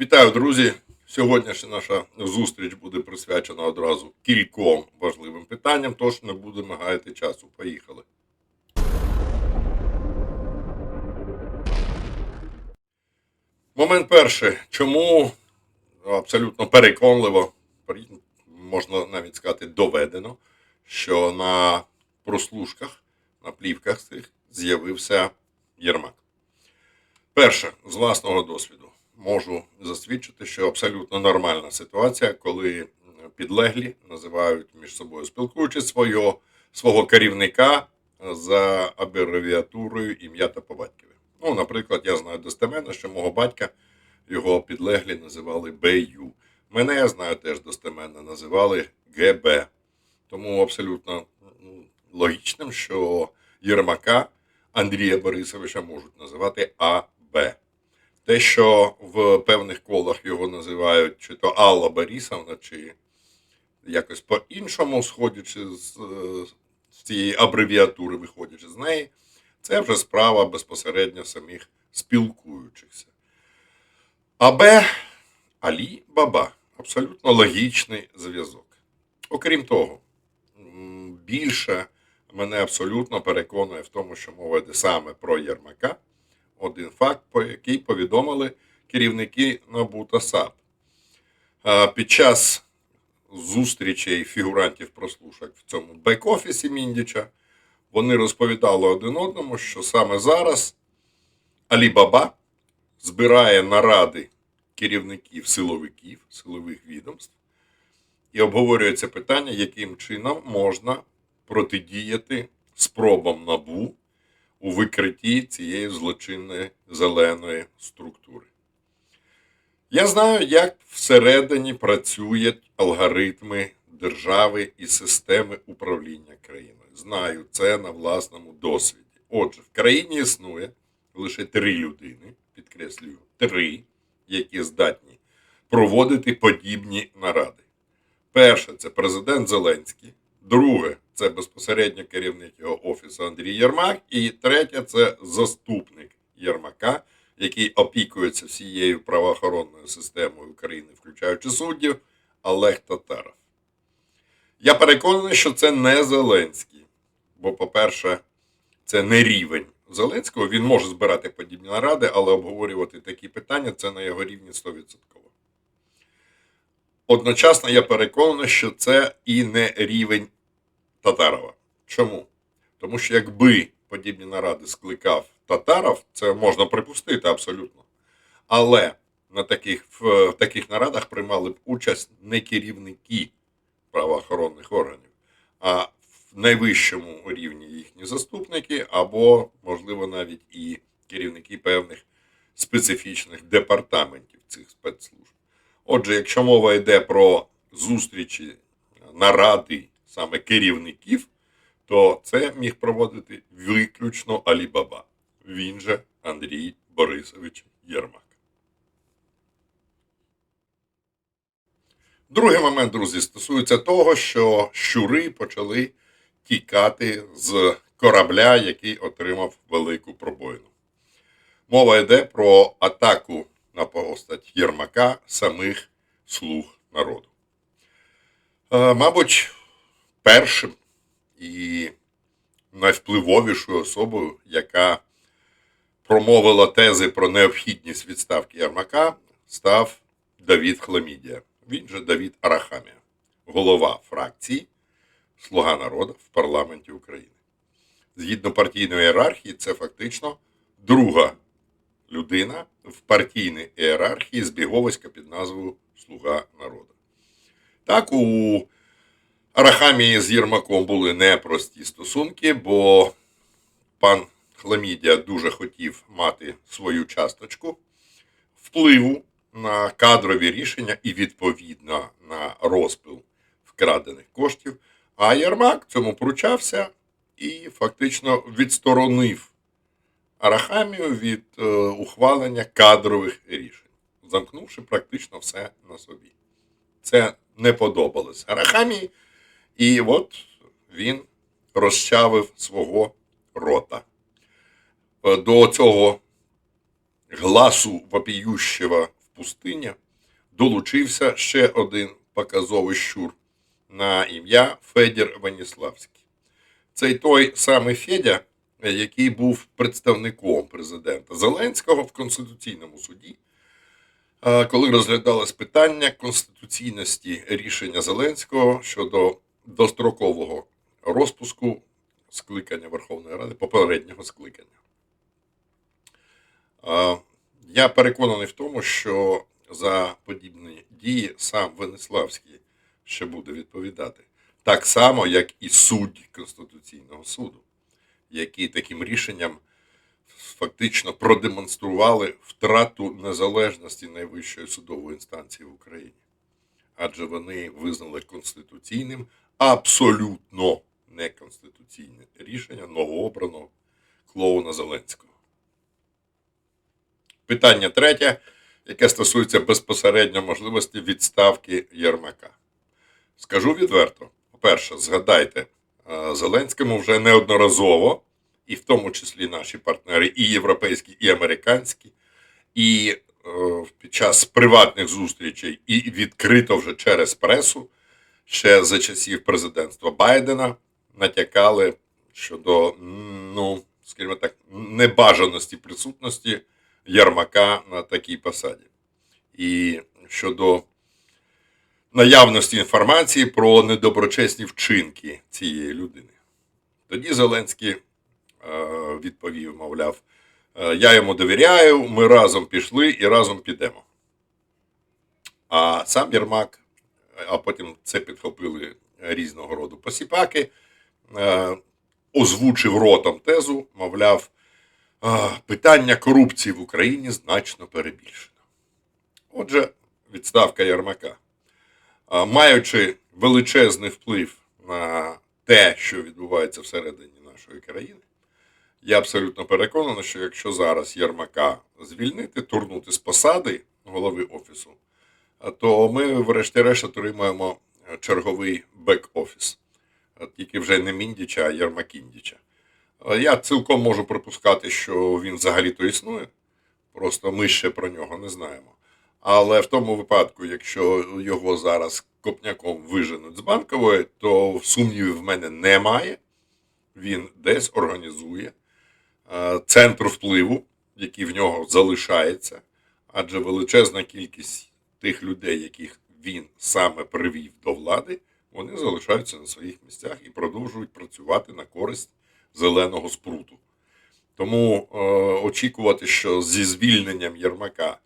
Вітаю, друзі! Сьогоднішня наша зустріч буде присвячена одразу кільком важливим питанням, тож не будемо гаяти часу. Поїхали. Момент перший. Чому абсолютно переконливо, можна навіть сказати, доведено, що на прослушках, на плівках цих з'явився Єрмак. Перше, з власного досвіду, можу засвідчити, що абсолютно нормальна ситуація, коли підлеглі називають між собою спілкуючись свого, свого керівника за абревіатурою ім'я та по батькові. Ну, наприклад, я знаю достеменно, що мого батька його підлеглі називали БЮ. Мене я знаю теж достеменно називали ГБ. Тому абсолютно логічним, що Єрмака Андрія Борисовича можуть називати АБ. Те, що в певних колах його називають чи то Алла Борисовна, чи якось по-іншому, сходячи з, е, з цієї абревіатури, виходячи з неї, це вже справа безпосередньо самих спілкуючихся. АБ Алі Баба абсолютно логічний зв'язок. Окрім того, більше мене абсолютно переконує в тому, що мова йде саме про Єрмака. Один факт, по який повідомили керівники НАБУ та САП. Під час зустрічей фігурантів прослушок в цьому бек-офісі Міндіча вони розповідали один одному, що саме зараз Алібаба збирає наради керівників силовиків, силових відомств і обговорюється питання, яким чином можна протидіяти спробам набу у викритті цієї злочинної зеленої структури. Я знаю, як всередині працюють алгоритми держави і системи управління країною. Знаю це на власному досвіді. Отже, в країні існує лише три людини, підкреслюю, три, які здатні проводити подібні наради. Перше це президент Зеленський, друге це безпосередньо керівник його офісу Андрій Єрмак, і третє це заступник Єрмака, який опікується всією правоохоронною системою України, включаючи суддів, Олег Татаров. Я переконаний, що це не Зеленський, бо, по-перше, це не рівень Зеленського. Він може збирати подібні наради, але обговорювати такі питання це на його рівні 100%. Одночасно я переконаний, що це і не рівень Татарова. Чому? Тому що якби подібні наради скликав Татаров, це можна припустити абсолютно. Але на таких, в таких нарадах приймали б участь не керівники правоохоронних органів, а в найвищому рівні їхні заступники, або, можливо, навіть і керівники певних специфічних департаментів цих спецслужб. Отже, якщо мова йде про зустрічі, наради саме керівників, то це міг проводити виключно Алібаба. Він же Андрій Борисович Єрмак. Другий момент, друзі, стосується того, що щури почали тікати з корабля, який отримав велику пробоїну. Мова йде про атаку на постать Єрмака самих слуг народу. Е, Мабуть, першим і найвпливовішою особою, яка промовила тези про необхідність відставки Єрмака, став Давід Хламідія. Він же Давід Арахамія, голова фракції Слуга народу в парламенті України. Згідно партійної ієрархії, це фактично друга людина в партійній ієрархії збіговиська під назвою Слуга народу. Так, у Арахамії з Єрмаком були непрості стосунки, бо пан Хламідія дуже хотів мати свою часточку впливу на кадрові рішення і відповідно на розпил вкрадених коштів. А Єрмак цьому пручався і фактично відсторонив Арахамію від е, ухвалення кадрових рішень, замкнувши практично все на собі. Це не подобалось Арахамії, і от він розчавив свого рота. Е, До цього гласу вопіющого в пустиня, долучився ще один показовий щур на ім'я Федір Веніславський. Цей той самий Федя, який був представником президента Зеленського в Конституційному суді, е, коли розглядалось питання конституційності рішення Зеленського щодо дострокового розпуску скликання Верховної Ради, попереднього скликання. Я переконаний в тому, що за подібні дії сам Венеславський ще буде відповідати. Так само, як і судді Конституційного суду, які таким рішенням фактично продемонстрували втрату незалежності найвищої судової інстанції в Україні. Адже вони визнали конституційним абсолютно неконституційне рішення новообраного клоуна Зеленського. Питання третє, яке стосується безпосередньо можливості відставки Єрмака. Скажу відверто: по-перше, згадайте, е, Зеленському вже неодноразово, і в тому числі наші партнери, і європейські, і американські, і е, під час приватних зустрічей, і відкрито вже через пресу, ще за часів президентства Байдена натякали щодо, ну, скажімо так, небажаності присутності Ярмака на такій посаді. І щодо наявності інформації про недоброчесні вчинки цієї людини. Тоді Зеленський е, відповів, мовляв, «Е, я йому довіряю, ми разом пішли і разом підемо. А сам Єрмак, а потім це підхопили різного роду посіпаки, е, озвучив ротом тезу, мовляв, питання корупції в Україні значно перебільшено. Отже, відставка Єрмака. Маючи величезний вплив на те, що відбувається всередині нашої країни, я абсолютно переконаний, що якщо зараз Єрмака звільнити, турнути з посади голови офісу, то ми, врешті-решт, отримаємо е, черговий бек-офіс. Тільки вже не Міндіча, а Єрмакіндіча. Я цілком можу припускати, що він взагалі-то існує. Просто ми ще про нього не знаємо. Але в тому випадку, якщо його зараз копняком виженуть з банкової, то сумнівів в мене немає. Він десь організує е, центр впливу, який в нього залишається, адже величезна кількість тих людей, яких він саме привів до влади, вони залишаються на своїх місцях і продовжують працювати на користь зеленого спруту. Тому е, очікувати, що зі звільненням Єрмака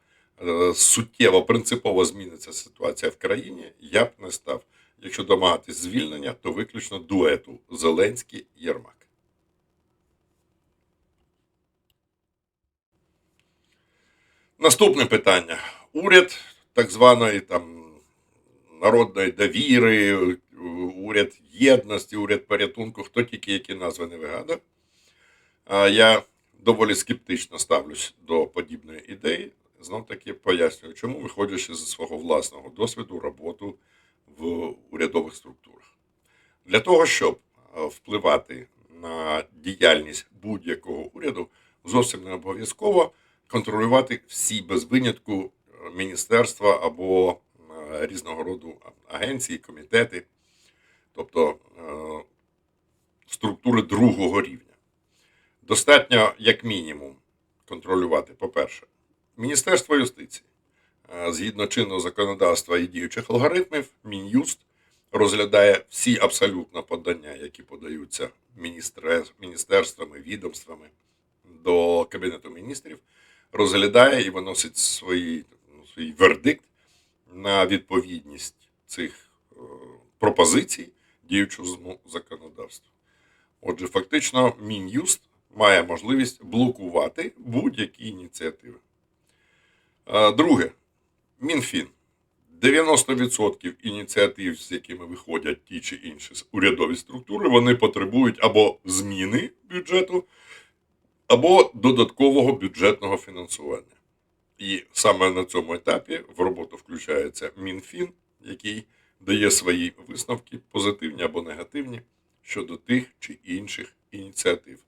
е, суттєво принципово зміниться ситуація в країні, я б не став. Якщо домагатись звільнення, то виключно дуету Зеленський Єрмак. Наступне питання. Уряд так званої там народної довіри, уряд єдності, уряд порятунку, хто тільки які назви не вигадав. Я доволі скептично ставлюсь до подібної ідеї. Знов таки пояснюю, чому виходячи зі свого власного досвіду роботу в урядових структурах. Для того, щоб е, впливати на діяльність будь-якого уряду, зовсім не обов'язково контролювати всі без винятку е, міністерства або е, різного роду агенції, комітети, тобто е, структури другого рівня. Достатньо, як мінімум, контролювати, по-перше, Міністерство юстиції. Е, Згідно чинного законодавства і діючих алгоритмів, Мін'юст розглядає всі абсолютно подання, які подаються міністерствами, відомствами до Кабінету міністрів, розглядає і виносить свої, свій вердикт на відповідність цих е, пропозицій діючому законодавству. Отже, фактично, Мін'юст має можливість блокувати будь-які ініціативи. Е, Друге, Мінфін. 90% ініціатив, з якими виходять ті чи інші урядові структури, вони потребують або зміни бюджету, або додаткового бюджетного фінансування. І саме на цьому етапі в роботу включається Мінфін, який дає свої висновки, позитивні або негативні, щодо тих чи інших ініціатив.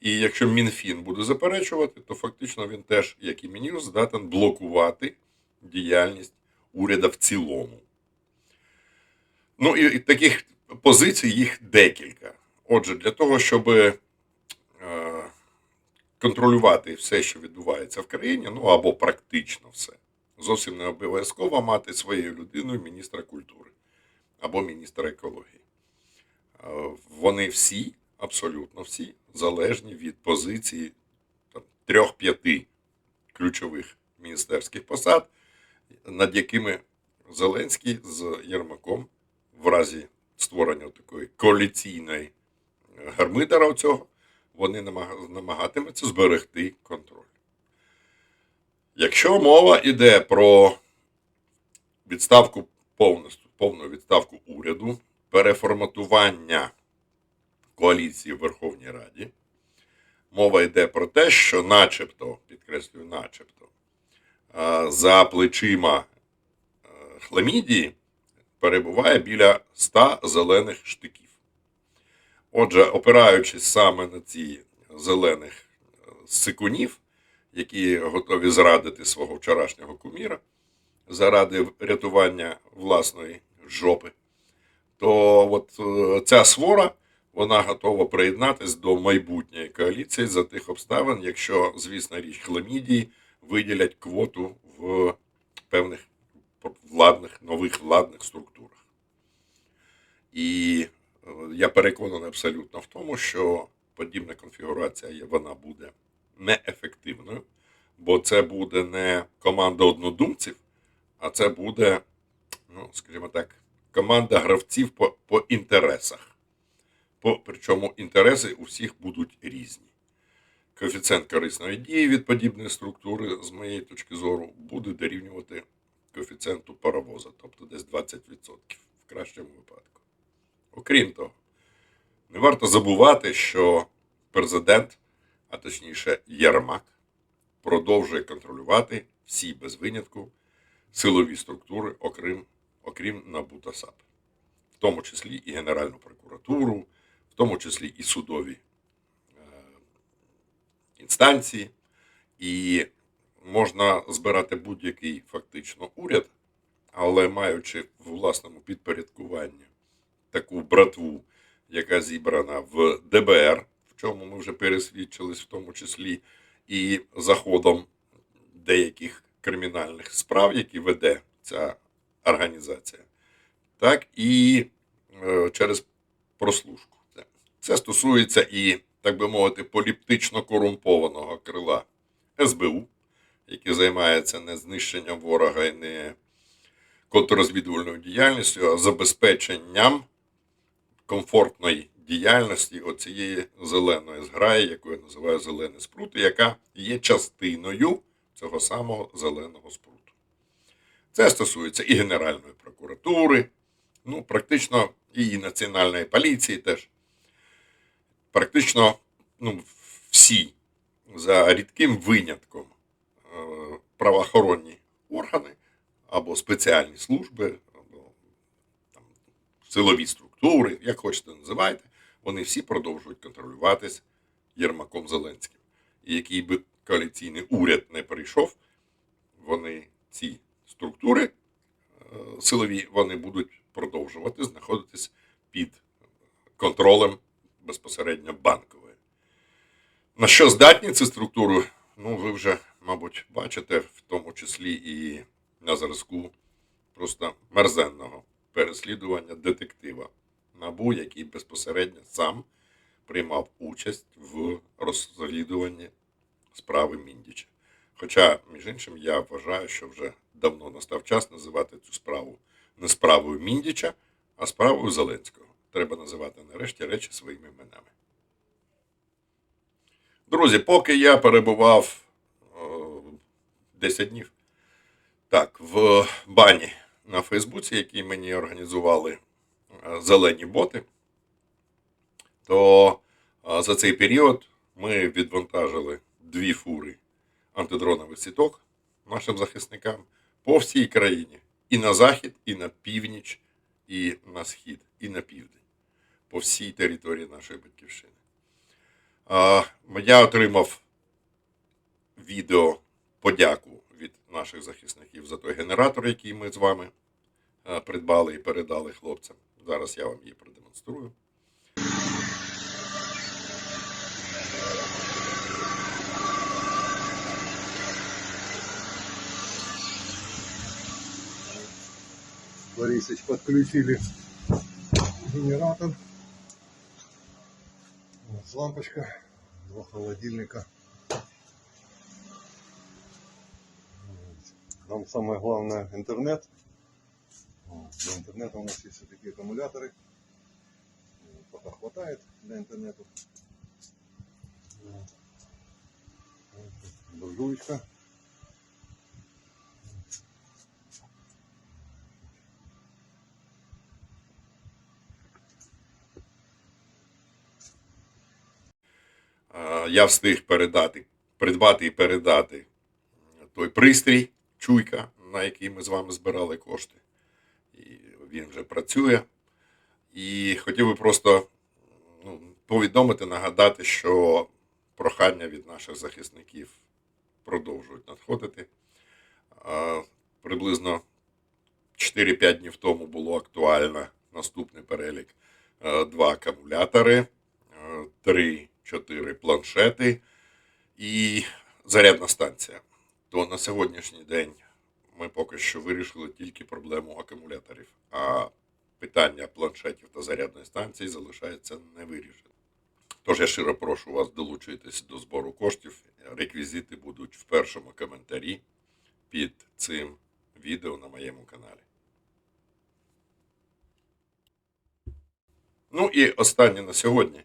І якщо Мінфін буде заперечувати, то фактично він теж, як і Мін'юст, здатен блокувати діяльність уряду в цілому. Ну і, таких позицій їх декілька. Отже, для того, щоб контролювати все, що відбувається в країні, ну або практично все, зовсім не обов'язково мати своєю людиною міністра культури або міністра екології. Е, Вони всі, абсолютно всі, залежні від позиції трьох-п'яти ключових міністерських посад, над якими Зеленський з Єрмаком в разі створення такої коаліційної гармидера цього, вони намага- намагатимуться зберегти контроль. Якщо мова йде про відставку повністю, повну відставку уряду, переформатування коаліції в Верховній Раді, мова йде про те, що начебто, підкреслюю, начебто, за плечима е, Хламідії перебуває біля 100 зелених штиків. Отже, опираючись саме на ці зелених е, сикунів, які готові зрадити свого вчорашнього куміра заради рятування власної жопи, то от е, ця свора вона готова приєднатись до майбутньої коаліції за тих обставин, якщо, звісно, річ Хламідії виділять квоту в певних владних, нових владних структурах. І я переконаний абсолютно в тому, що подібна конфігурація вона буде неефективною, бо це буде не команда однодумців, а це буде, ну, скажімо так, команда гравців по, по інтересах. По, причому інтереси у всіх будуть різні. Коефіцієнт корисної дії від подібної структури, з моєї точки зору, буде дорівнювати коефіцієнту паровоза, тобто десь 20% в кращому випадку. Окрім того, не варто забувати, що президент, а точніше Єрмак, продовжує контролювати всі без винятку силові структури, окрім, окрім НАБУ та САП, в тому числі і Генеральну прокуратуру, в тому числі і судові е, інстанції, і можна збирати будь-який фактично уряд, але маючи в власному підпорядкуванні таку братву, яка зібрана в ДБР, в чому ми вже пересвідчились, в тому числі і заходом деяких кримінальних справ, які веде ця організація, так і е, через прослушку. Це- стосується і, так би мовити, поліптично корумпованого крила СБУ, який займається не знищенням ворога і не контррозвідувальною діяльністю, а забезпеченням комфортної діяльності оцієї зеленої зграї, яку я називаю зелені спрути, яка є частиною цього самого зеленого спруту. Це стосується і Генеральної прокуратури, ну, практично і Національної поліції теж. Практично ну, всі, за рідким винятком, е, правоохоронні органи або спеціальні служби, або там, силові структури, як хочете називайте, вони всі продовжують контролюватись Єрмаком Зеленським. І який би коаліційний уряд не прийшов, вони ці структури е, силові вони будуть продовжувати знаходитись під контролем безпосередньо банкової. На що здатні ці структури? Ну, ви вже, мабуть, бачите, в тому числі і на зразку просто мерзенного переслідування детектива НАБУ, який безпосередньо сам приймав участь в розслідуванні справи Міндіча. Хоча, між іншим, я вважаю, що вже давно настав час називати цю справу не справою Міндіча, а справою Зеленського. Треба називати нарешті речі своїми іменами. Друзі, поки я перебував о, 10 днів так, в бані на Фейсбуці, який мені організували зелені боти, то за цей період ми відвантажили дві фури антидронових сіток нашим захисникам по всій країні. І на захід, і на північ, і на схід, і на південь. По всій території нашої батьківщини. Я отримав відео подяку від наших захисників за той генератор, який ми з вами придбали і передали хлопцям. Зараз я вам її продемонструю. Борисович подключили генератор. Вот лампочка, два холодильника. Нам самое главное интернет. Интернета у нас есть вот такие аккумуляторы. Пока хватает для интернета. Е, Я встиг передати, придбати і передати той пристрій, чуйка, на який ми з вами збирали кошти. Він вже працює. І хотів би просто ну, повідомити, нагадати, що прохання від наших захисників продовжують надходити. Е, Приблизно 4-5 днів тому було актуально наступний перелік: Е, два акумулятори, 3-4 планшети і зарядна станція. То на сьогоднішній день ми поки що вирішили тільки проблему акумуляторів, а питання планшетів та зарядної станції залишається невирішеним. Тож я щиро прошу вас долучитись до збору коштів. Реквізити будуть в першому коментарі під цим відео на моєму каналі. Ну і останнє на сьогодні.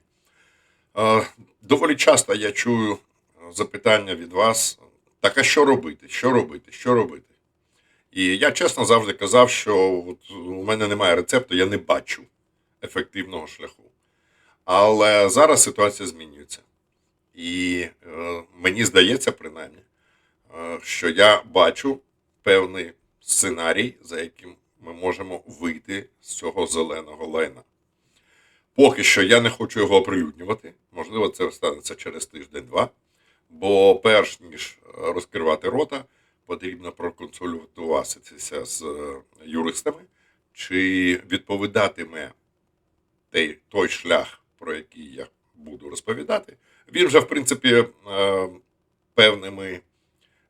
Доволі часто я чую е, запитання від вас: так а що робити? Що робити? Що робити? І я чесно завжди казав, що от у мене немає рецепту, я не бачу ефективного шляху. Але зараз ситуація змінюється. І е, мені здається, принаймні, е, що я бачу певний сценарій, за яким ми можемо вийти з цього зеленого лайна. Поки що я не хочу його оприлюднювати. Можливо, це станеться через тиждень-два. Бо перш ніж розкривати рота, потрібно проконсультуватися з е, юристами, чи відповідатиме той, той шлях, про який я буду розповідати. Він вже, в принципі, е, певними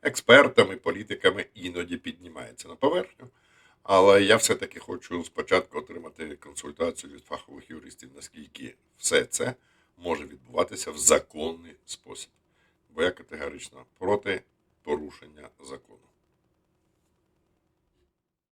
експертами, політиками іноді піднімається на поверхню. Але я все-таки хочу спочатку отримати консультацію від фахових юристів, наскільки все це може відбуватися в законний спосіб. Бо я категорично проти порушення закону.